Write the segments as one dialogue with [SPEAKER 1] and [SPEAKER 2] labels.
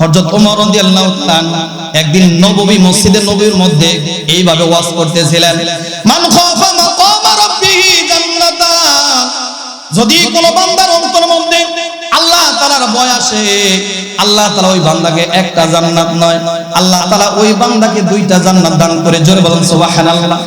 [SPEAKER 1] হযরত ওমর রাদিয়াল্লাহু তাআলা একদিন নববী মসজিদে নবীর মধ্যে এইভাবে ওয়াজ করতেছিলেন, মান খাফা মাকামা রাব্বিহি জান্নাতান। যদি কোন বান্দার অন্তর মধ্যে আল্লাহ তাআলার ভয় আসে, আল্লাহ তাআলা ওই বান্দাকে একটা জান্নাত নয়, আল্লাহ তাআলা ওই বান্দাকে দুইটা জান্নাত দান করে জোরে বলেন, সুবহানাল্লাহ।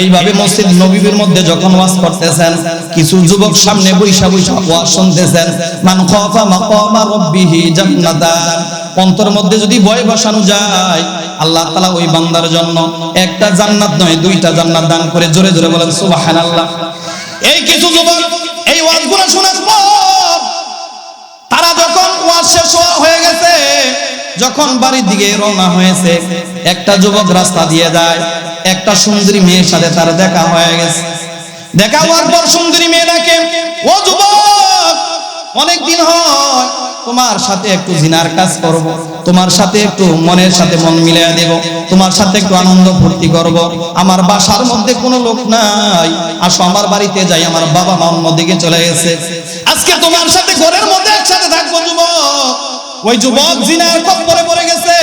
[SPEAKER 1] এইভাবে মসজিদ নবীর মধ্যে যখন ওয়াজ করতেছেন, কিছু যুবক সামনে বৈশা বৈশা ওয়াজ শুনতেছেন, মান খাফা মাকামা রাব্বিহি জান্নাতান। অন্তর মধ্যে যদি ভয় বসানো যায়, আল্লাহ তাআলা ওই বান্দার জন্য একটা জান্নাত নয়, দুইটা জান্নাত দান করে জোরে জোরে বলেন, সুবহানাল্লাহ। এই কিছু যুবক এই ওয়াজগুলো শোনার পর তারা যখন ওয়াজ শেষ হয়ে গেছে, যখন বাড়ির দিকে রওনা হয়েছে, একটা যুবক রাস্তা দিয়ে যায় একটা সুন্দরী মেয়ের সাথে তার দেখা হয়ে গেছে। দেখা হওয়ার পর সুন্দরী মেয়ে ডাকে, ও যুবক, অনেক দিন হয়, তোমার সাথে একটু জিনার কাজ করব, তোমার সাথে একটু মনের সাথে মন মিলিয়ে দেব, তোমার সাথে একটু আনন্দ ফুর্তি করব। আমার বাসার মধ্যে কোনো লোক নাই। আসো, আমার বাড়িতে যাই, আমার বাবা মা অন্যদিকে চলে গেছে। আজকে তোমার সাথে ঘরের মধ্যে একসাথে থাকব যুবক। ওই যুবক জিনার কপ্পরে পড়ে গেছে।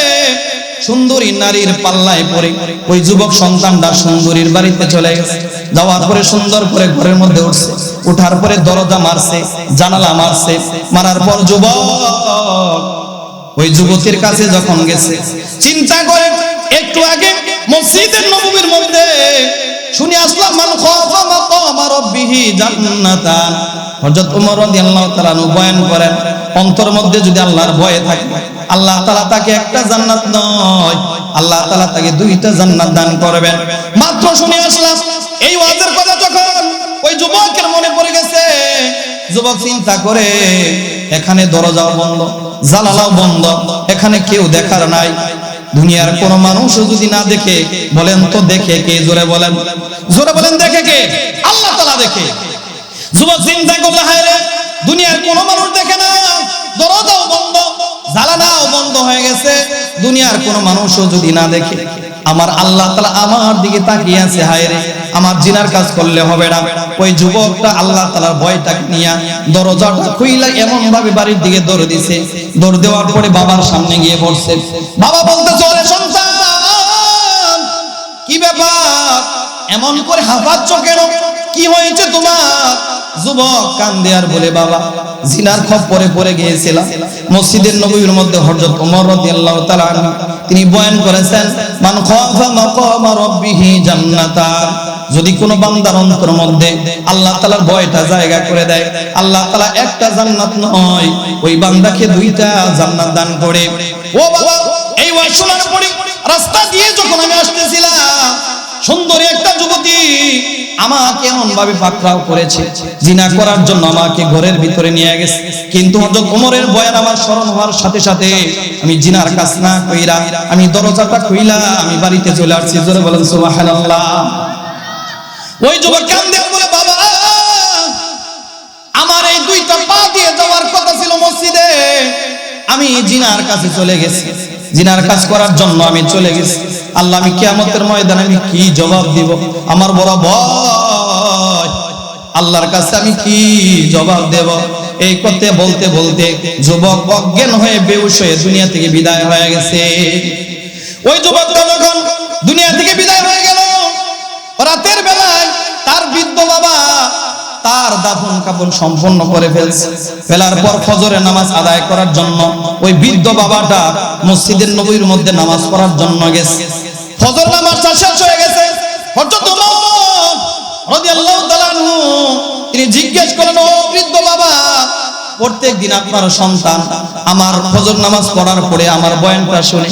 [SPEAKER 1] সুন্দরী নারীর পাল্লায় পড়ে ওই যুবক সন্তানটা সুন্দরীর বাড়িতে চলে গেছে। যাওয়ার পরে সুন্দর করে ঘরের মধ্যে উঠছে। উঠার পরে দরজা মারছে, জানালা মারছে। মারার পর যুবক ওই যুবতীর কাছে যখন গেছে, চিন্তা করে, একটু আগে মসজিদের নববীর মধ্যে শুনে আসলাম রাব্বিহি জান্নাতান হযরত ওমর রাদিয়াল্লাহু তাআলা বয়ান করেন অন্তর মধ্যে যদি আল্লাহর ভয় থাকে, আল্লাহ তাআলা তাকে একটা জান্নাত নয়, আল্লাহ তাআলা তাকে দুইটা জান্নাত দান করবেন। মাত্র শুনে আসলাম, এই ওয়াজের কথা যখন ওই যুবকের মনে পড়ে গেছে, যুবক চিন্তা করে, এখানে দরজাও বন্ধ, জানালাও বন্ধ, এখানে কেউ দেখার নাই দুনিয়ার কোন মানুষও যদি না দেখে, বলেন তো দেখে কে? জোরে বলেন। জোরে বলেন, দেখে কে? আল্লাহ তাআলা দেখে। যুবক চিন্তা করলে হায় রে, দুনিয়ার কোন মানুষ দেখে না। দরজাও বন্ধ, জানালাও বন্ধ হয়ে গেছে। দুনিয়ার কোন মানুষও যদি না দেখে, আমার আল্লাহ তাআলা আমার দিকে তাকিয়ে আছে হায় রে। আমার জিনার কাজ করলে হবে না। ওই যুবকটা আল্লাহ তাআলার ভয়টা নিয়ে দরজাটা খুইলা এমন ভাবে বাড়ির দিকে দৌড় দিছে। দৌড় দেওয়ার পরে বাবার সামনে গিয়ে পড়ছে বাবা বলতে চলে সন্তান কি ব্যাপার? এমন করে হাফাচ্ছ কেন? কি হয়েছে তোমার? যুবক কান্দে আর বলে, বাবা, জিনার খপ্পরে পড়ে গিয়েছিলাম। মসজিদের নবীর মধ্যে হযরত ওমর রাদিয়াল্লাহু তাআলা তিনি বয়ান করেছেন, মান খাফা মাকামা রাব্বিহি জান্নাতান। যদি কোন বান্দার অন্তর মধ্যে আল্লাহ তাআলার ভয়টা জায়গা করে দেয়, আল্লাহ তাআলা একটা জান্নাত নয়, ওই বান্দাকে দুইটা জান্নাত দান করে। ও বাবা এই ওয়াজ পরে রাস্তা দিয়ে যখন আমি আসতেছিলাম, সুন্দরী একটা যুবতী আমাকে এমন ভাবে পাকড়াও করেছে, জিনা করার জন্য আমাকে ঘরের ভিতরে নিয়ে গেছে। কিন্তু হযরত ওমরের বয়ান আমার স্মরণ হওয়ার সাথে সাথে আমি জিনার কাজ না কইরা আমি দরজাটা খুইলা, আমি বাড়িতে চলে আসছি। জোরে বলেন, সুবহানাল্লাহ। ওই যুবক কান্দে আর বলে, বাবা, আমার এই দুইটা পা দিয়ে যাওয়ার কথা ছিল মসজিদে। আমি জিনার কাছে চলে গেছি। জিনার কাজ করার জন্য আমি চলে গেছি। আল্লাহ, আমি কিয়ামতের ময়দানে আমি কি জবাব দিব? আমার বড় ভয় আল্লাহর কাছে আমি কি জবাব দেব? এই কথা বলতে বলতে যুবক অজ্ঞান হয়ে বেউস হয়ে দুনিয়া থেকে বিদায় হয়ে গেছে। ওই যুবকটা যখন দুনিয়া থেকে বিদায় হয়ে গেল, রাতের বেলায় তার বৃদ্ধ বাবা তার দাফন কাপন সম্পন্ন করে ফেলছে। ফেলার পর ফজরে নামাজ আদায় করার জন্য ওই বৃদ্ধ বাবাটা মসজিদের নবীর মধ্যে নামাজ পড়ার জন্য গেছে। ফজর নামাজ শেষ হয়ে গেছে। হযরত ওমর রাদিয়াল্লাহু তাআলা তিনি জিজ্ঞেস করলেন, ও বৃদ্ধ বাবা প্রত্যেক দিন আপনার সন্তান আমার ফজর নামাজ পড়ার পরে আমার বয়ানটা শুনে,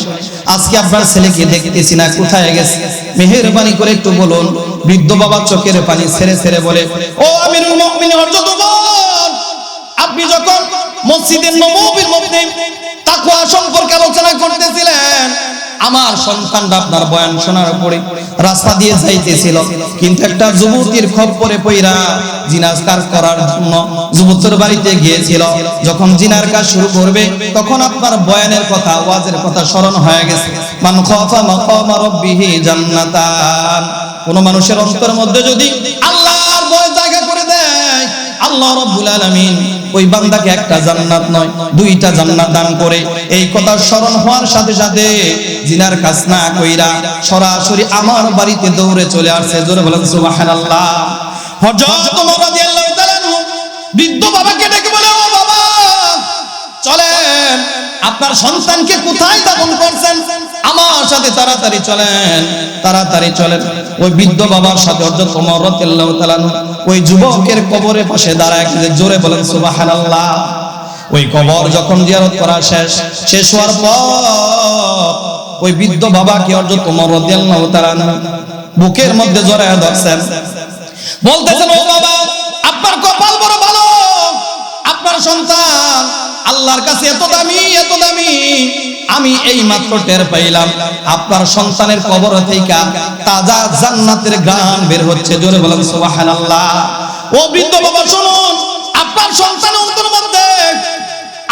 [SPEAKER 1] আজকে আপনার ছেলেকে দেখতেছি না, কোথায় গেছে? মেহেরবানি করে একটু বলুন, বৃদ্ধ বাবা চোখের পানি ছেড়ে ছেড়ে বলে, ও আমিরুল মুমিনিন হযরত আপনি যখন মসজিদের নববীর মধ্যে তাকওয়া সম্পর্কে আলোচনা করতেছিলেন, আমার সন্তানটা আপনার বয়ান শোনার পরে রাস্তা দিয়ে যাইতেছিল। কিন্তু একটা যুবতীর খপ্পরে পইরা জিনার কাজ করার জন্য যুবতীর বাড়িতে গিয়েছিল। যখন জিনার কাজ শুরু করবে, তখন আপনার বয়ানের কথা ওয়াজের কথা স্মরণ হয়ে গেছে। মান খাফা মাকামা রাব্বিহি জান্নাতান। কোন মানুষের অন্তরের মধ্যে যদি আল্লাহ রাব্বুল আলামিন ওই বান্দাকে একটা জান্নাত নয়, দুইটা জান্নাত দান করে। এই কথা স্মরণ হওয়ার সাথে সাথে জিনার কাজ না কইরা সরাসরি আমার বাড়িতে দৌড়ে চলে আসছে। জোরে বলেন, সুবহানাল্লাহ। হযরত ওমর রাদিয়াল্লাহু তাআলা বৃদ্ধ বাবাকে ডেকে বলে, ও বাবা, চলেন। আপনার সন্তানকে কোথায় দাপন করছেন? আমার সাথে তাড়াতাড়ি চলেন তাড়াতাড়ি চলেন। ওই বৃদ্ধ বাবার সাথে হযরত ওমর রাদিয়াল্লাহু তাআলা ওই যুবকের কবরের পাশে দাঁড়ায় জোরে বলেন, সুবহানাল্লাহ। ওই কবর যখন জিয়ারত করা শেষ শেষ হওয়ার পর ওই বৃদ্ধ বাবাকে হযরত ওমর রাদিয়াল্লাহু তাআলা বুকের মধ্যে জড়ায় ধরছেন। বলতেছেন, ও বাবা, আপনার কপাল আপনার সন্তান, আল্লাহর কাছে এত দামি এত দামি। আমি এই মাত্র টের পাইলাম, আপনার সন্তানের কবর থেকে তাজা জান্নাতের গান বের হচ্ছে। জোরে বলেন, সুবহানাল্লাহ। ও বৃদ্ধ বাবা, শুনুন, আপনার সন্তানের অন্তর মধ্যে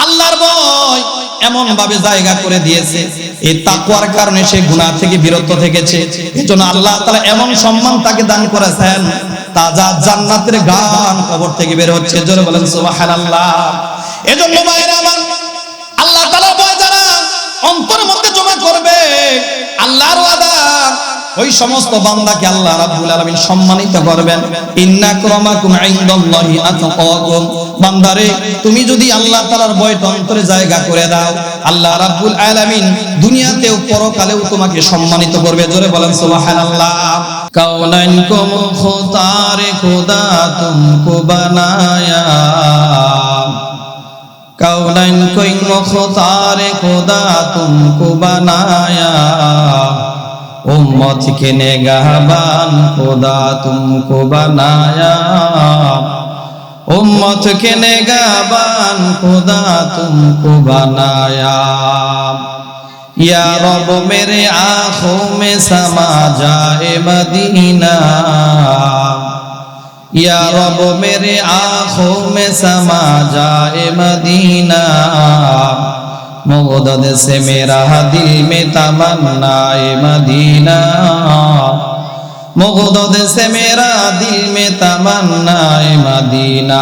[SPEAKER 1] আল্লাহর ভয় এমন ভাবে জায়গা করে দিয়েছে। এই তাকওয়ার কারণে সে গুনাহ থেকে বিরত থেকেছে। এজন্য আল্লাহ তাআলা এমন সম্মান তাকে দান করেছেন তাজা জান্নাতের গান কবর থেকে বের হচ্ছে। জোরে বলেন, সুবহানাল্লাহ। এজন্য ভাইরা আমার, আল্লাহ তাআলা ভয় যারা অন্তরের মধ্যে জমা করবে, আল্লাহর ওই সমস্ত বান্দাকে আল্লাহ রাব্বুল আলামিন সম্মানিত করবেন। ইন্নাক্রামাকুম ইনদাল্লাহি আতকাকুম। বান্দারে, তুমি যদি আল্লাহ তাআলার ভয়টা অন্তরে জায়গা করে দাও, আল্লাহ রাব্বুল আলামিন দুনিয়াতেও পরকালেও তোমাকে সম্মানিত করবে। জোরে বলেন, সুবহানাল্লাহ। কাউলাইন কুম খুতারে খুদা তুমকো বানায়া। কাউলাইন কোই মুখতারে খুদা তুমকো বানায়া। उम्मत के निगहबान खुदा तुमको बनाया उम्मत के निगहबान खुदा तुमको बनाया या रब मेरे आंखों में समा जाए मदीना या रब मेरे आंखों में समा जाए मदीना مغدد سے میرا دل میں تمنا مدینہ مغدد سے میرا دل میں تمنا مدینہ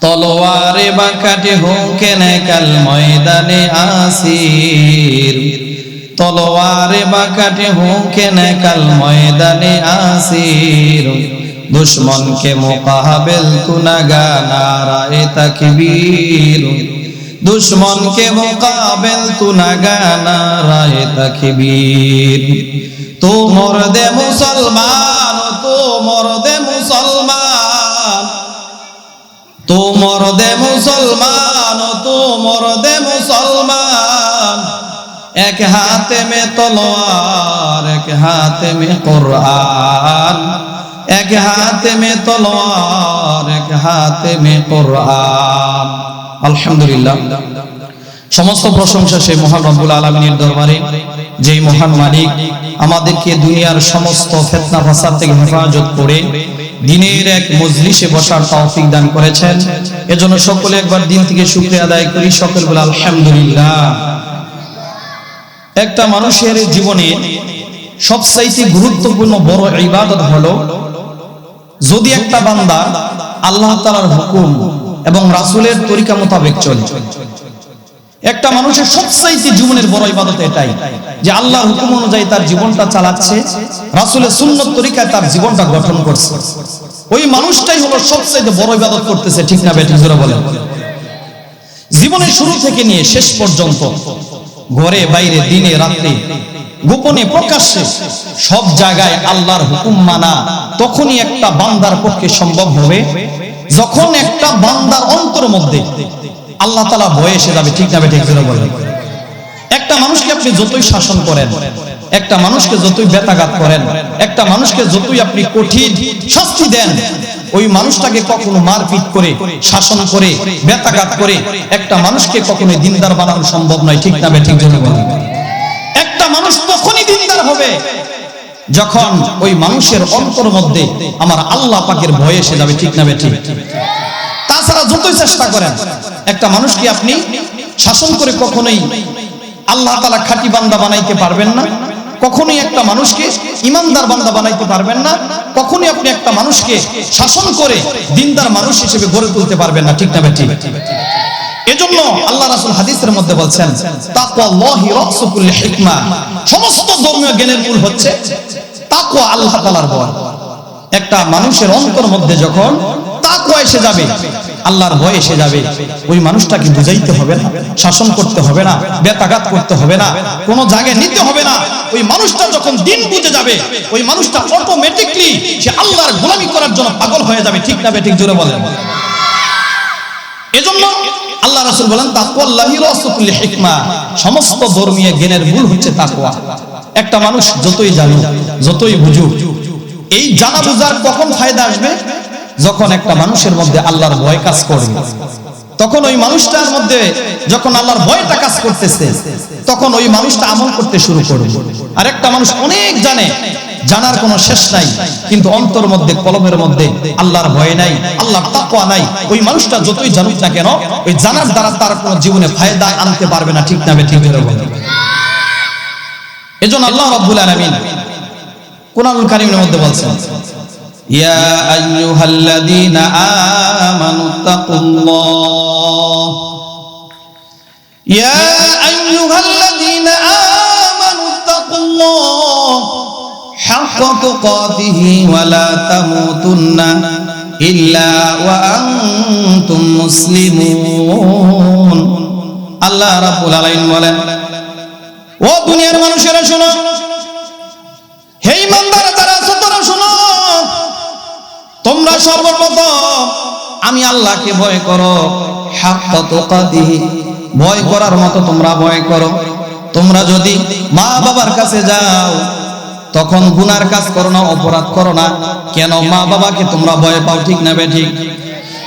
[SPEAKER 1] তলোয়ার বা কাটে হুঁকে কাল ময়দানে আসির। তলোয়ার বা কাটে হুঁকে কাল ময়দানে আসির। দুশ্মনকে মোকাবেল তুনা গানারায় তাকবীর। দুশ্মনকে মোকাবেল তু না গানা রায় তাকিবীর। তো মর দে মুসলমান, তো মর দে মুসলমান। তো মর দে মুসলমান, তো মর দে মুসলমান। এক হাতে মে তলোয়ার, এক হাতে মে কোরআন। এক হাতে মে তলোয়ার, এক হাতে মে কোরআন। আলহামদুলিল্লাহ। সমস্ত প্রশংসা সেই মহান রব্বুল আলমিনের দরবারে। যেই মহান মালিক আমাদেরকে দুনিয়ার সমস্ত ফেতনা ফাসাদ থেকে হেফাজত করে দিনের এক মজলিসে বসার তৌফিক দান করেছেন। এজন্য সকলে একবার দিন থেকে শুকরিয়া আদায় করি সকল বলে আলহামদুলিল্লাহ। একটা মানুষের জীবনে সবচাইতে গুরুত্বপূর্ণ বড় ইবাদত হলো যদি একটা বান্দা আল্লাহ তাআলার হুকুম এবং রাসূলের তরিকা মোতাবেক চলে। একটা মানুষের সবচাইতে জীবনের বড় ইবাদত এটাই যে আল্লাহর হুকুম অনুযায়ী তার জীবনটা চালাচ্ছে, রাসূলের সুন্নত তরিকায় তার জীবনটা গঠন করছে। ওই মানুষটাই হলো সবচাইতে বড় ইবাদত করতেছে, ঠিক না বেঠিক জোরে বলেন? জীবনের শুরু থেকে নিয়ে শেষ পর্যন্ত ঘরে, বাইরে, দিনে রাতে গোপনে প্রকাশ্যে সব জায়গায় আল্লাহর হুকুম মানা, তখনই একটা বান্দার পক্ষে সম্ভব হবে। যখন একটা বান্দার অন্তর মধ্যে আল্লাহ তালা ভয়ে এসে যাবে, ঠিক না ঠিক করে বলেন। একটা মানুষকে আপনি যতই শাসন করেন, একটা মানুষকে যতই বেতাঘাত করেন, একটা মানুষকে যতই আপনি কঠিন শাস্তি দেন, ওই মানুষটাকে কখনো মারপিট করে, শাসন করে বেতাঘাত করে একটা মানুষকে কখনো দিনদার বানানো সম্ভব নয়, ঠিক না ঠিক জন্য বলেন। একটা মানুষ তখনই দিনদার হবে যখন ওই মানুষের অন্তর মধ্যে আমার আল্লাহ পাকের ভয় এসে যাবে, ঠিক না ঠিক? তাছাড়া যতই চেষ্টা করেন, একটা মানুষকে আপনি শাসন করে কখনোই আল্লাহ তালা খাঁটি বান্দা বানাইতে পারবেন না, কখনোই একটা মানুষকে ইমানদার বান্দা বানাইতে পারবেন না, কখনোই আপনি একটা মানুষকে শাসন করে দিনদার মানুষ হিসেবে গড়ে তুলতে পারবেন না, ঠিক না বেটি এজন্য আল্লাহ রাসূল হাদিসের মধ্যে বলছেন সমস্ত ধর্মীয় জ্ঞানের মূল হচ্ছে তাকওয়া আল্লাহ তাআলার ভয় একটা মানুষের অন্তর মধ্যে যখন তাকওয়া এসে যাবে, আল্লাহর ভয় এসে যাবে, ওই মানুষটাকে বুঝাইতে হবে না, শাসন করতে হবে না বেতাঘাত করতে হবে না, কোনো জায়গায় নিতে হবে না। ওই মানুষটা যখন দিন বুঝে যাবে, ওই মানুষটা অটোমেটিকলি সে আল্লাহর গোলামি করার জন্য পাগল হয়ে যাবে। ঠিক না বেঠিক জোরে বলেন। এজন্য আল্লাহ রাসূল বলেন হিকমা। সমস্ত ধর্মীয় জ্ঞানের মূল হচ্ছে তাকওয়া। একটা মানুষ যতই জানুক, যতই বুঝুক, এই জানা বুঝার কখন ফায়দা আসবে? যখন একটা মানুষের মধ্যে আল্লাহর ভয় কাজ করবে। তখন ওই মানুষটার মধ্যে যখন আল্লাহর ভয়টা কাজ করতেছে, তখন ওই মানুষটা আমল করতে শুরু করবে। আর একটা মানুষ অনেক জানে জানার কোনো শেষ নাই। কিন্তু অন্তর মধ্যে, কলমের মধ্যে আল্লাহর ভয় নাই, আল্লাহর তাকওয়া নাই। ওই মানুষটা যতই জানুক না কেন, ওই জানার দ্বারা তার কোনো জীবনে ফায়দা আনতে পারবে না, ঠিক না ঠিক এজন্য আল্লাহ রাব্বুল আলামিন কোরআনুল কারীমের মধ্যে বলছেন, ইয়া আইয়ুহাল্লাযীনা আমানুত্তাকুল্লাহ ইয়া আইয়ুহাল্লাযীনা আমানুত্তাকুল্লাহ হাক্কা আল্লাহ বলেন, ও দুনিয়ার মানুষেরা শোনো যারা শোনো, তোমরা সর্বপ্রথম আমি আল্লাহকে ভয় করো, হাক্কা ভয় করার মতো তোমরা ভয় করো। তোমরা যদি মা বাবার কাছে যাও তখন গুনার কাজ করো না, অপরাধ করো না। কেন? মা বাবাকে তোমরা ভয় পাও, ঠিক না ঠিক?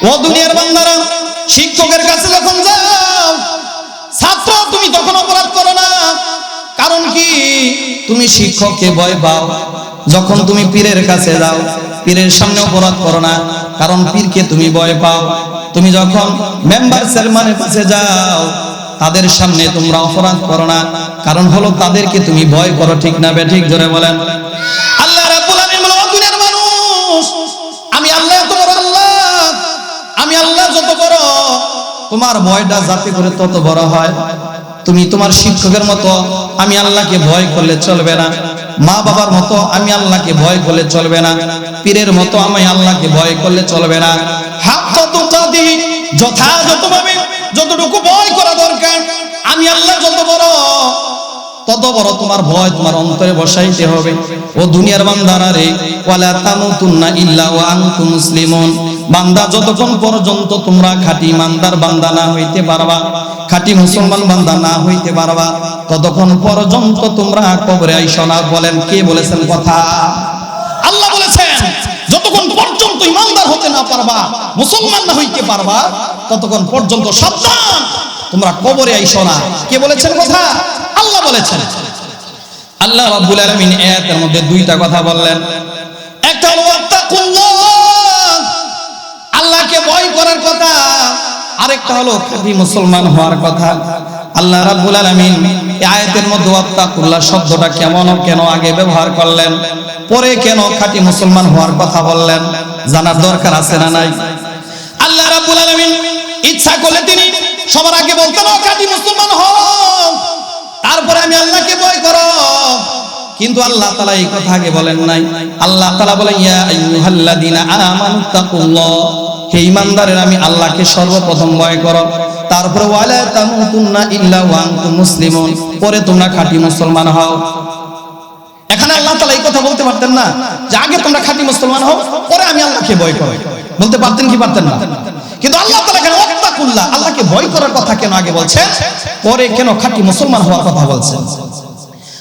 [SPEAKER 1] ও দুনিয়ার বান্দারা, শিক্ষকের কাছে যখন যাও, ছাত্র, তুমি তখন অপরাধ করো না। কারণ কি? তুমি শিক্ষককে ভয় পাও। যখন তুমি পীরের কাছে যাও, পীরের সামনে অপরাধ করো না। কারণ পীরকে তুমি ভয় পাও। তুমি যখন মেম্বার চেয়ারম্যানের কাছে যাও তাদের সামনে তোমরা অপরাধ করো না। কারণ হলো তাদেরকে তুমি ভয় করো, ঠিক না বে? ঠিক জোরে বলেন। আমি আল্লাহ আমি আল্লাহ যত বড়, তোমার ভয়টা যাতে করে তত বড় হয়। তুমি তোমার শিক্ষকের মতো, আমি আল্লাহকে ভয় করলে চলবে না। মা বাবার মতো, আমি আল্লাহকে ভয় করলে চলবে না। পীরের মতো, আমি আল্লাহকে ভয় করলে চলবে না। তুকাদি যথাযথভাবে যতটুকু ভয় করা দরকার, আমি আল্লাহ যত বড়, তত বড় তোমার ভয় তোমার অন্তরে বসাইতে হবে। ও দুনিয়ার বান্দারা রে, ওয়ালা তামুতুন্না ইল্লা ওয়া আনতুম মুসলিমুন। বান্দা যতক্ষণ পর্যন্ত তোমরা খাঁটি ইমানদার বান্দা না হইতে পারবা, খাঁটি মুসলমান বান্দা না হইতে পারবা, ততক্ষণ পর্যন্ত তোমরা কবরে আইসো না বলেন কে বলেছেন কথা? আল্লাহ বলেছেন, যতক্ষণ পর্যন্ত ইমানদার হতে না পারবা, মুসলমান না হইতে পারবা, ততক্ষণ পর্যন্ত সাবধান। তোমরা কবরে আইসো না। কে বলেছেন কথা? আল্লাহ বলেছেন। আল্লাহ রাব্বুল আলামিন আয়াতের মধ্যে দুইটা কথা বললেন। একটা হলো, আত্তাকুল্লাহ। আল্লাহকে ভয় করার কথা। আরেকটা হলো, খাঁটি মুসলমান হওয়ার কথা। আল্লাহ রাব্বুল আলামিন এই আয়াতের মধ্যে, আত্তাকুল্লাহ শব্দটা কেমন, কেন আগে ব্যবহার করলেন? পরে কেন খাঁটি মুসলমান হওয়ার কথা বললেন? জানার দরকার আছে না নাই? আল্লাহ রাব্বুল আলামিন ইচ্ছা করলে তিনি সবার আগে বলতেন ও খাঁটি মুসলমান হও। তারপরে আমি আল্লাহকে ভয় করো। কিন্তু আল্লাহ তাআলা এই কথা আগে বলেন নাই। আল্লাহ তাআলা বলেন, ইয়া আইয়ুহাল্লাযীনা আমানু তাকুল্লাহ। হে ঈমানদারেরা আমি আল্লাহকে সর্বপ্রথম ভয় করো। তারপরে, ওয়ালা তামুতুন্না ইল্লা ওয়া আনতুম মুসলিমুন। পরে তোমরা খাঁটি মুসলমান হও। এখানে আল্লাহ তালা এই কথা বলতে পারতেন না যে আগে তোমরা খাঁটি মুসলমান হও, পরে আমি আল্লাহকে ভয় করো। বলতে পারতেন কি পারতেন না? কিন্তু আল্লাহ কেন ওয়াত্তাকুল্লাহ, আল্লাহকে ভয় করার কথা কেন আগে বলছেন? পরে কেন খাঁটি মুসলমান হওয়ার কথা বলছেন?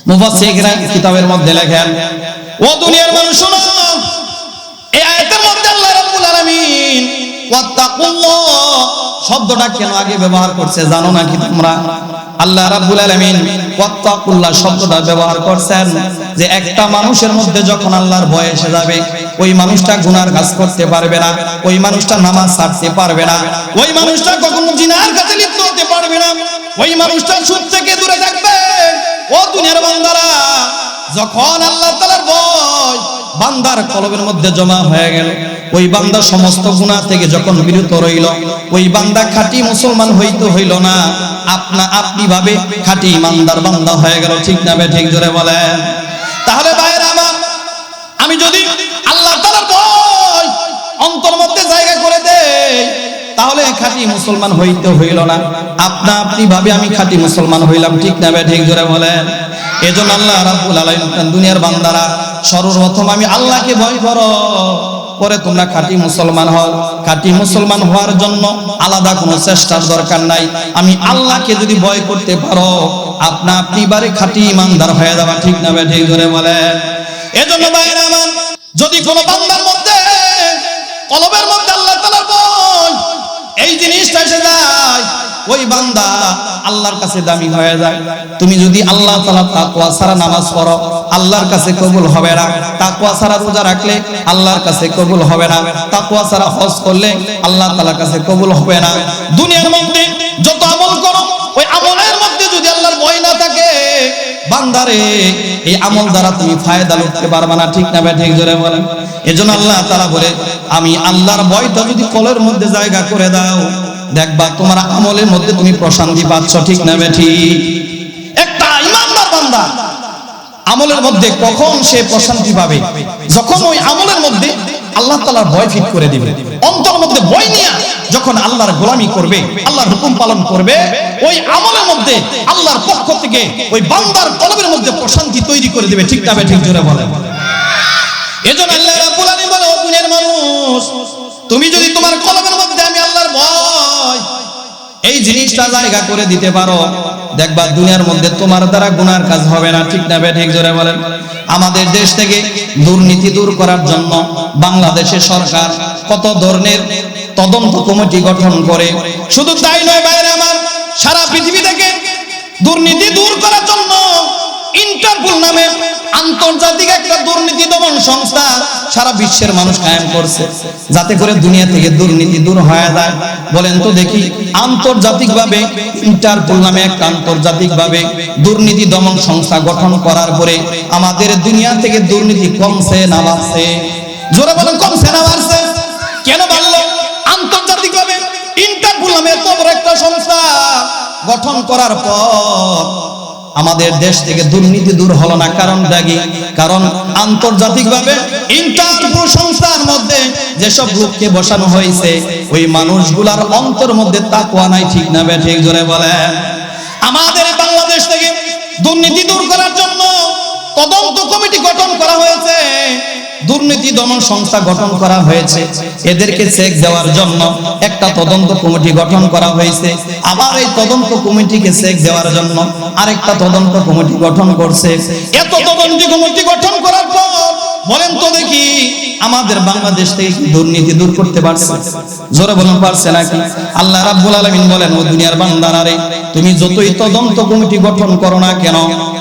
[SPEAKER 1] মুফাসসিররা মধ্যে ও দুনিয়ার মানুষ এই আয়াতের মধ্যে আল্লাহ রাব্বুল আলামিন শব্দটা কেন আগে ব্যবহার করছে জানো নাকি তোমরা? আল্লাহ রাব্বুল আলামিন ওয়াত্তাকুল্লাহ শব্দটা ব্যবহার করছেন যে একটা মানুষের মধ্যে যখন আল্লাহর ভয় এসে যাবে, ওই মানুষটা গুনার কাজ করতে পারবে না, ওই মানুষটা নামাজ ছাড়তে পারবে না, ওই মানুষটা কখনো জিনার কাছে লিপ্ত হতে পারবে না, ওই মানুষটা সুদ থেকে দূরে থাকবে। ও দুনিয়ার বান্দারা যখন আল্লাহ তাআলার ভয় বান্দার কলবের মধ্যে জমা হয়ে গেল, ওই বান্দা সমস্ত গুনাহ থেকে যখন বিরত রইল, ওই বান্দা খাঁটি মুসলমান হইতে হইল না। আপনা আপনি ভাবে খাঁটি ইমানদার বান্দা হয়ে গেল, ঠিক না ঠিক জোরে বলেন। তাহলে ভাইয়ের আমার, আমি যদি আল্লাহ তালার ভয় অন্তর মধ্যে জায়গা করে দেই তাহলে খাঁটি মুসলমান হইতে হইল না। আপনা আপনি ভাবে আমি খাঁটি মুসলমান হইলাম, ঠিক না ঠিক জোরে বলেন। এজন্য আল্লাহ রাব্বুল আলামিন দুনিয়ার বান্দারা, সর্বপ্রথম আমি আল্লাহকে ভয় করো। পরে তোমরা খাঁটি মুসলমান হও। খাঁটি মুসলমান হওয়ার জন্য আলাদা কোনো চেষ্টার দরকার নাই। আমি আল্লাহকে যদি ভয় করতে পারো, আপনা আপনি বারে খাঁটি ইমানদার হয়ে যাবা, ঠিক না ঠিক জোরে বলেন। এজন্য ভাইরা আমার যদি কোনো বান্দার মধ্যে, কলবের মধ্যে আল্লাহ তাআলার ভয় এই জিনিসটা এসে যায়, ওই বান্দা আল্লাহর কাছে দামি হয়ে যায়। তুমি যদি আল্লাহ তাআলা তাকওয়া সারা নামাজ পড়ো, আল্লাহর কাছে কবুল হবে না। তাকওয়া ছাড়া রোজা রাখলে আল্লাহর কাছে কবুল হবে না। তাকওয়া ছাড়া হজ করলে আল্লাহ তাআলার কাছে কবুল হবে না। দুনিয়ার মধ্যে যত বান্দারে, এই আমল দ্বারা তুমি ফায়দা লুটতে পারবে না, ঠিক না ঠিক জোরে বলেন। এজন্য আল্লাহ তাআলা বলে, আমি আল্লাহর ভয়টা যদি কলের মধ্যে জায়গা করে দাও, দেখবা তোমার আমলের মধ্যে তুমি প্রশান্তি পাচ্ছ, ঠিক না ঠিক। একটা ইমানদার বান্দা, আমলের মধ্যে কখন সে প্রশান্তি পাবে? যখন ওই আমলের মধ্যে আল্লাহ তালার ভয় ফিট করে দিবে। অন্তর মধ্যে ভয় নিয়ে যখন আল্লাহর গোলামি করবে, আল্লাহর হুকুম পালন করবে, ওই আমলের মধ্যে আল্লাহর পক্ষ থেকে ওই বান্দার কলবের মধ্যে প্রশান্তি তৈরি করে দিবে। ঠিক তবে ঠিক জোরে বলে এজন্য আল্লাহ রাব্বুল আলামিন বলে, ও দুনিয়ার মানুষ, তুমি যদি তোমার কলমের মধ্যে আমি আল্লাহর ভয় এই জিনিসটা জায়গা করে দিতে পারো। দেখবা দুনিয়ার মধ্যে তোমার দ্বারা গুনার কাজ হবে না, ঠিক না ঠিক জোরে বলেন? আমাদের দেশ থেকে দুর্নীতি দূর করার জন্য বাংলাদেশের সরকার কত ধরনের তদন্ত কমিটি গঠন করে। শুধু তাই নয় বাইরে আমার, সারা পৃথিবী থেকে দুর্নীতি দূর করার জন্য ইন্টারপোল নামে আন্তর্জাতিক একটা দুর্নীতি দমন সংস্থা সারা বিশ্বের মানুষ কায়েম করছে। যাতে করে দুনিয়া থেকে দুর্নীতি দূর হয়ে যায়। বলেন তো দেখি আন্তর্জাতিক ভাবে ইন্টারপোল নামে একটা আন্তর্জাতিক ভাবে দুর্নীতি দমন সংস্থা গঠন করার পরে আমাদের দুনিয়া থেকে দুর্নীতি কমছে না বাড়ছে। জোরে বলেন, কমছে না বাড়ছে? কেন বাড়লো? আন্তর্জাতিক ভাবে ইন্টারপোল নামে এত বড় একটা সংস্থা গঠন করার পর আমাদের দেশ থেকে দুর্নীতি দূর হলো না। কারণ দাগি, কারণ আন্তর্জাতিকভাবে ইন্টারপোল সংস্থার মধ্যে যেসব লোককে বসানো হয়েছে, ওই মানুষগুলার অন্তর মধ্যে তাকুয়া নাই, ঠিক না ঠিক জোরে বলে আমাদের বাংলাদেশ থেকে দুর্নীতি দূর করার জন্য তদন্ত কমিটি গঠন করা হয়েছে। দুর্নীতি দমন সংস্থা গঠন করা হয়েছে। এদেরকে চেক দেওয়ার জন্য একটা তদন্ত কমিটি গঠন করা হয়েছে। আবার এই তদন্ত কমিটিকে চেক দেওয়ার জন্য আরেকটা তদন্ত কমিটি গঠন করছে। এত তদন্ত কমিটি গঠন করার পর বলেন তো দেখি আমাদের বাংলাদেশ থেকে দুর্নীতি দূর করতে পারছে? জোরে বলুন, পারছে নাকি? আল্লাহ রাব্বুল আলামিন বলেন, ও দুনিয়ার বান্দারারে তুমি যতই তদন্ত কমিটি গঠন করো না কেন,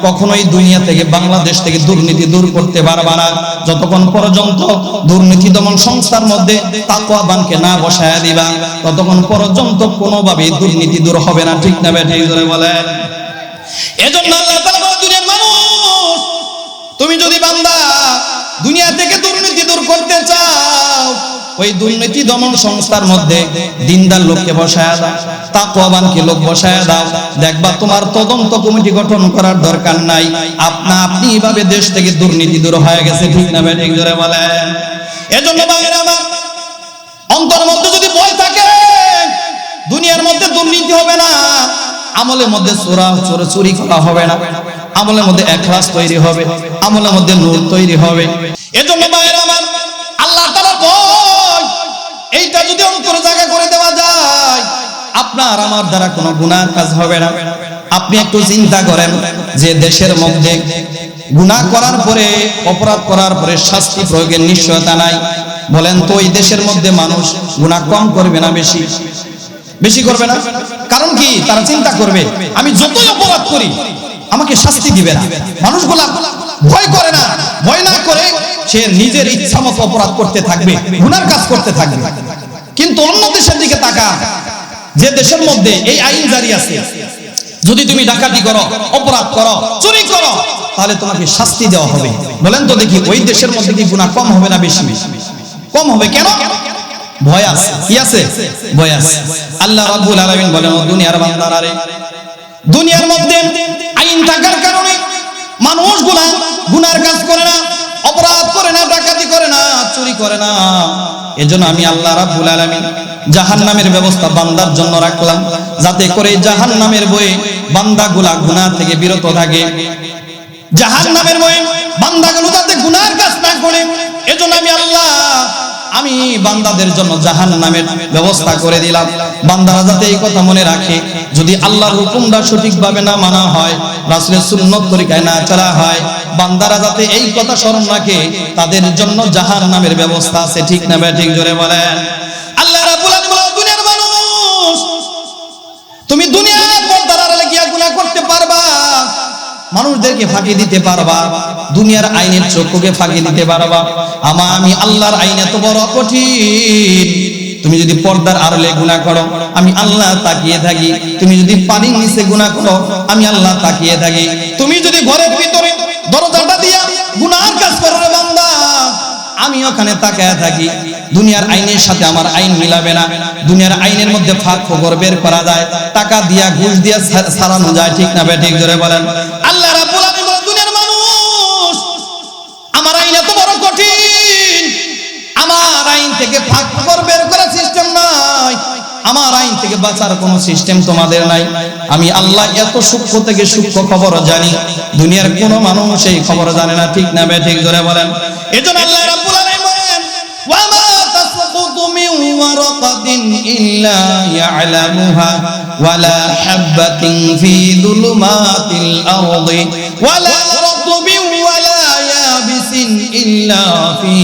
[SPEAKER 1] কখনোই দুনিয়া থেকে, বাংলাদেশ থেকে দুর্নীতি দূর করতে পারবা না। যতক্ষণ পর্যন্ত দুর্নীতি দমন সংস্থার মধ্যে তাকওয়া বানকে না বসায়া দিবা, ততক্ষণ পর্যন্ত কোনোভাবেই দুর্নীতি দূর হবে না। ঠিক না জোরে বলেন। এজন্য আল্লাহ তাআলা তুমি যদি বান্দা দুনিয়া থেকে দুর্নীতি দূর করতে চাও, ওই দুর্নীতি দমন সংস্থার মধ্যে দিনদার লোককে বসায় দাও, তাকওয়াবানকে লোক বসায় দাও। দেখবা তোমার তদন্ত কমিটি গঠন করার দরকার নাই। আপনা আপনি এইভাবে দেশ থেকে দুর্নীতি দূর হয়ে গেছে, ঠিক না ঠিক জোরে বলেন। এজন্য ভাইয়েরা আমার অন্তর মধ্যে যদি ভয় থাকে, দুনিয়ার মধ্যে দুর্নীতি হবে না, আমলের মধ্যে চোরা চোর চুরি করা হবে না। আমলের মধ্যে একলাস তৈরি হবে, আমলের মধ্যে নূর তৈরি হবে। এজন্য ভাইয়েরা আমার, আল্লাহ তাআলার ভয় এইটা যদি অন্তর জায়গা করে দেওয়া যায়, আপনার আমার দ্বারা কোনো গুনার কাজ হবে না। আপনি একটু চিন্তা করেন যে দেশের মধ্যে গুনাহ করার পরে, অপরাধ করার পরে শাস্তি প্রয়োগের নিশ্চয়তা নাই। বলেন তো, এই দেশের মধ্যে মানুষ গুনাহ কম করবে না বেশি? বেশি করবে না? কারণ কি? তারা চিন্তা করবে, আমি যতই অপরাধ করি আমাকে শাস্তি দিবে না। মানুষগুলা ভয় করে না। ভয় না করে সে নিজের ইচ্ছা মতো অপরাধ করতে থাকবে, গুনার কাজ করতে থাকবে। কিন্তু অন্য দেশের দিকে তাকা যে দেশের মধ্যে এই আইন জারি আছে, যদি তুমি ডাকাতি করো, অপরাধ করো, চুরি করো, তাহলে তোমাকে শাস্তি দেওয়া হবে। বলেন তো দেখি, ওই দেশের মধ্যে কি গুনাহ কম হবে না বেশি? কম হবে কেন? ভয় আছে। কি আছে? ভয় আছে। আল্লাহ রাব্বুল আলামিন বলেন দুনিয়ার বান্দারা রে দুনিয়ার মধ্যে আইন থাকার কারণে মানুষগুলা গুনার কাজ করে না, অপরাধ করে না, ডাকাতি করে না, চুরি করে না। এজন্য আমি আল্লাহ রাব্বুল আলামিন জাহান্নামের ব্যবস্থা বান্দার জন্য রাখলাম, যাতে করে জাহান জাহান্নামের বয়ে বান্দাগুলা গুনাহ থেকে বিরত থাকে। জাহান্নামের বয়ে বান্দাগুলো যাতে গুনার কাজ না করে, এজন্য আমি আল্লাহ আমি বান্দাদের জন্য জাহান নামের ব্যবস্থা করে দিলাম। বান্দারা যাতে এই কথা মনে রাখে, যদি আল্লাহর হুকুমটা সঠিকভাবে না মানা হয়, রাসূলের সুন্নত তরিকায় না চলা হয়, বান্দারা যাতে এই কথা স্মরণ রাখে, তাদের জন্য জাহান নামের ব্যবস্থা আছে। ঠিক না ঠিক জোরে বলেন। আল্লাহ রাব্বুল আলামিন দুনিয়ার মানুষ, তুমি দুনিয়ার পর্দার আড়ালে গিয়া গুনাহ করতে পারবা মানুষদেরকে ফাঁকি দিতে পারবা, দুনিয়ার আইনের চক্ষুকে ফাঁকি দিতে পারবা। আমা, আমি আল্লাহর আইন এত বড় কঠিন। তুমি যদি পর্দার আড়ালে গুনাহ করো, আমি আল্লাহ তাকিয়ে থাকি। তুমি যদি পানির নিচে গুনাহ করো, আমি আল্লাহ তাকিয়ে থাকি। তুমি যদি ঘরের ভিতরে দরজাটা দিয়া গুনার কাজ করো বান্দা, আমি ওখানে তাকায় থাকি। দুনিয়ার আইনের সাথে আমার আইন মিলাবে না। দুনিয়ার আইনের মধ্যে ফাঁক খবর বের করা যায়। টাকা দিয়া ঘুষ দিয়া সারানো যায়, ঠিক না ঠিক জোরে বলেন। আইন থেকে ফাঁক ফোকর বের করার সিস্টেম নাই। আমার আইন থেকে বাঁচার কোনো সিস্টেম তোমাদের নাই। আমি আল্লাহ এত সূক্ষ্ম থেকে সূক্ষ্ম খবর জানি। দুনিয়ার কোন মানুষ এই খবর জানে না। ঠিক না বে, ঠিক জোরে বলেন। এজন্য আল্লাহ রাব্বুল আলামিন বলেন, ওয়ামা তাসকুতু মিন ওয়ারাকাতিন ইল্লা ইয়ালামুহা ওয়ালা হাববাতিন ফি যুলুমাতিল আরদি ওয়ালা রাতবিন ওয়ালা ইয়াবিসিন ইল্লা ফি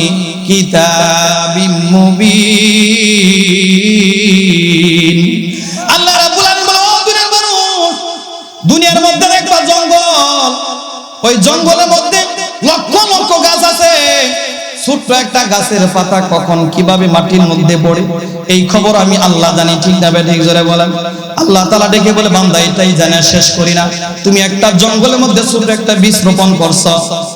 [SPEAKER 1] কিতাবিম মুবিন। আল্লাহ রাব্বুল আলামিন বলেন, ও দুনিয়ার মানুষ, দুনিয়ার মধ্যে একটা জঙ্গল। ওই জঙ্গলের মধ্যে লক্ষ লক্ষ গাছ আছে। ছোট্ট একটা গাছের পাতা কখন কীভাবে মাটির মধ্যে পড়ে? এই খবর আমি আল্লাহ জানি, ঠিক না ঠিক জোরে বলেন? আল্লাহ তালা ডেকে বলে, বান্দা, এটাই জানা, শেষ করি না। তুমি একটা জঙ্গলের মধ্যে ছোট্ট একটা বীজ রোপণ করছ,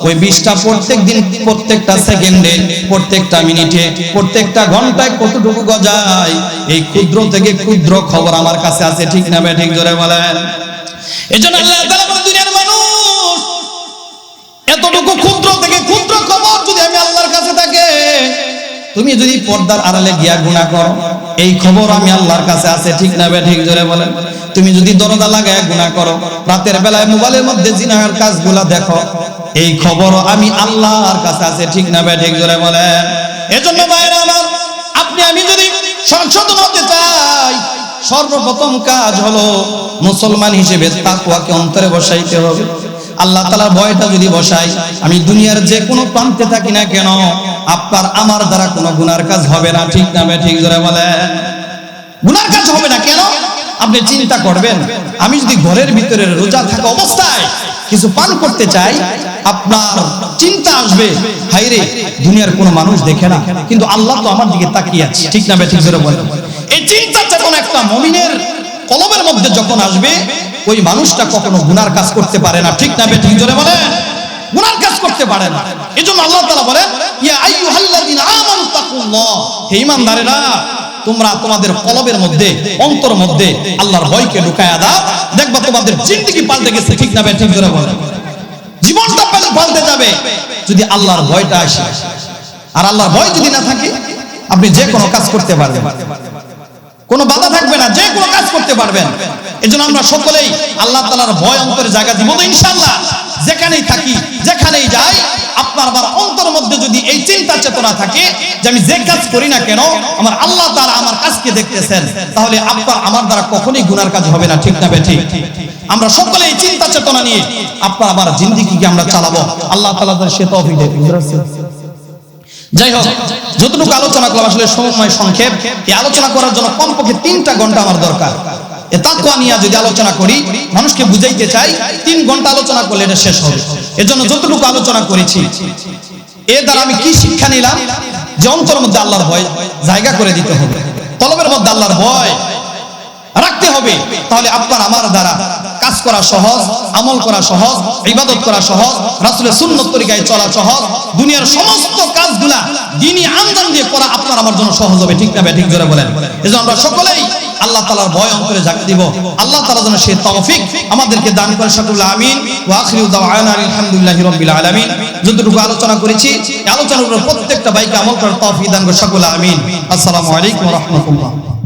[SPEAKER 1] ওই বীজটা প্রত্যেক দিন, প্রত্যেকটা সেকেন্ডে, প্রত্যেকটা মিনিটে, প্রত্যেকটা ঘন্টায় কতটুকু গজায়? এই ক্ষুদ্র থেকে ক্ষুদ্র খবর আমার কাছে আছে, ঠিক না ঠিক জোরে বলেন? এই জন্য আল্লাহ এতটুকু ক্ষুদ্র থেকে ক্ষুদ্র খবর যদি আমি আল্লাহর কাছে থাকে, তুমি যদি পর্দার আড়ালে গিয়া গুণা করো, এই খবর আমি আল্লাহর কাছে আছে, ঠিক না বে, ঠিক জোরে বলেন। তুমি যদি দরজা লাগায় গুণা করো, রাতের বেলায় মোবাইলের মধ্যে জিনার কাজগুলা দেখো, এই খবর আমি আল্লাহর কাছে আছে, ঠিক না বে, ঠিক জোরে বলেন। এজন্য ভাইরা আমার, আপনি আমি যদি সংশোধন হতে চাই, সর্বপ্রথম কাজ হলো মুসলমান হিসেবে তাকওয়াকে অন্তরে বসাইতে হবে। আল্লাহ তালা ভয়টা যদি বসাই আমি দুনিয়ার যে কোনো প্রান্তে থাকি না কেন, আপনার আমার দ্বারা কোনো গুনার কাজ হবে না। ঠিক না ঠিক জোরে বলেন। গুনার কাজ হবে না কেন? আপনি চিন্তা করবেন, আমি যদি ঘরের ভিতরে রোজা থাকা অবস্থায় কিছু পান করতে চাই, আপনার চিন্তা আসবে হাইরে দুনিয়ার কোনো মানুষ দেখে না, কিন্তু আল্লাহ তো আমার দিকে তাকিয়ে আছে। ঠিক না ঠিক জোরে বলেন। এই চিন্তা যখন একটা মমিনের কলমের মধ্যে যখন আসবে ওই মানুষটা কখনো গুনার কাজ করতে পারে না। ঠিক না ঠিক জোরে বলেন? গুনার কাজ করতে পারে না। এজন্য আল্লাহ তাআলা বলেন, ইয়া আইয়ুহাল্লাযিনা আমানু তাকুল্লাহ। হে ঈমানদারেরা, তোমরা তোমাদের কলবের মধ্যে, অন্তর মধ্যে আল্লাহর ভয়কে ঢুকায়া দাও। দেখবা তোমাদের জিন্দেগি পাল্টে গেছে। ঠিক না ঠিক জোরে বলেন। জীবনটা পাল- পাল্টে যাবে যদি আল্লাহর ভয়টা আসে। আর আল্লাহর ভয় যদি না থাকে, আপনি যে কোনো কাজ করতে পারবেন। কোনো বাধা থাকবে না, যে কোনো কাজ করতে পারবেন। এজন্য আমরা সকলেই আল্লাহ তালার ভয় অন্তরে জায়গা দিব। তো ইনশাআল্লাহ, যেখানেই থাকি, যেখানেই যাই, আপনার আমার অন্তর মধ্যে যদি এই চিন্তা চেতনা থাকে যে আমি যে কাজ করি না কেন, আমার আল্লাহ তাআলা আমার কাজকে দেখতেছেন, তাহলে আপনার আমার দ্বারা কখনোই গুনার কাজ হবে না, ঠিক না বে ঠিক আমরা সকলে এই চিন্তা চেতনা নিয়ে আপনার আমার জিন্দিগিকে আমরা চালাবো। আল্লাহ তার সে তৌফিক দেখ যাই হোক যতটুকু আলোচনা করলাম, আসলে সময় সংক্ষেপ। এই আলোচনা করার জন্য কমপক্ষে তিনটা ঘণ্টা আমার দরকার। যদি আলোচনা করি, মানুষকে বুঝাইতে চাই, তিন ঘণ্টা আলোচনা করলে শেষ যতটুকু আলোচনা করেছি দ্বারা আমি কি শিক্ষা নিলাম? আল্লাহর ভয় জায়গা করে দিতে হবে। কলবের মধ্যে আল্লাহর ভয় রাখতে হবে। তাহলে আপনার আমার দ্বারা করা সহজ, আমল করা সহজ, ইবাদত করা সহজ, রাসূলের সুন্নত তরিকায় চলা সহজ, দুনিয়ার সমস্ত কাজগুলা দিনই আমদান দিয়ে করা আপনার আমার জন্য সহজ হবে, ঠিক না ঠিক জোরে বলেন। এজন্য আমরা সকলেই আল্লাহ তাআলার ভয় অন্তরে জাগিয়ে দিব, আল্লাহ তাআলা যেন সেই তৌফিক আমাদেরকে দান করে সকল আমিন। ওয়া আখিরু দাওয়ানা আলহামদুলিল্লাহি রাব্বিল আলামিন। যতটুকু আলোচনা করেছি আলোচনার উপর প্রত্যেকটা বাইকে আমল করার তৌফিক দান করে সকল আমিন। আসসালামু আলাইকুম রাহমাতুল্লাহ।